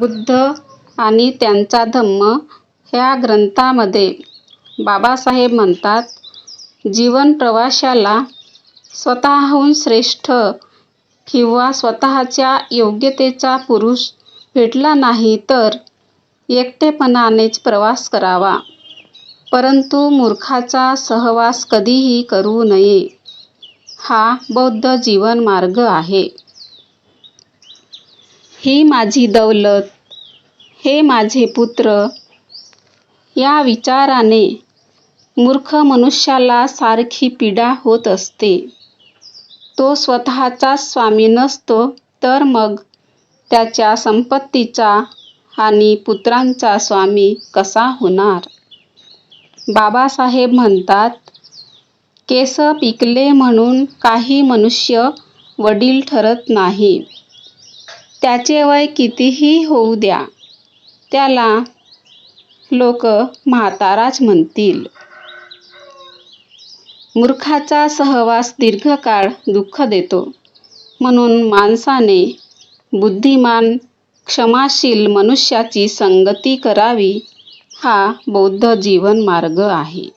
बुद्ध आणि त्यांचा धम्म ह्या ग्रंथामध्ये बाबासाहेब म्हणतात, जीवन प्रवाशाला स्वतःहून श्रेष्ठ किंवा स्वतःच्या योग्यतेचा पुरुष भेटला नाही तर एकटेपणानेच प्रवास करावा. परंतु मूर्खाचा सहवास कधीही करू नये, हा बौद्ध जीवनमार्ग आहे. ही माझी दौलत, हे माझे पुत्र या विचाराने मूर्ख मनुष्याला सारखी पीडा होत असते. तो स्वतःचा स्वामी नसतो तर मग त्याच्या संपत्तीचा आणि पुत्रांचा स्वामी कसा होणार? बाबासाहेब म्हणतात, केस पिकले म्हणून काही मनुष्य वडील ठरत नाही. त्याचे वय कितीही होऊ द्या, त्याला लोक म्हाताराच म्हणतील. मूर्खाचा सहवास दीर्घकाळ दुःख देतो. म्हणून माणसाने बुद्धिमान, क्षमाशील मनुष्याची संगती करावी हा बौद्ध जीवनमार्ग आहे.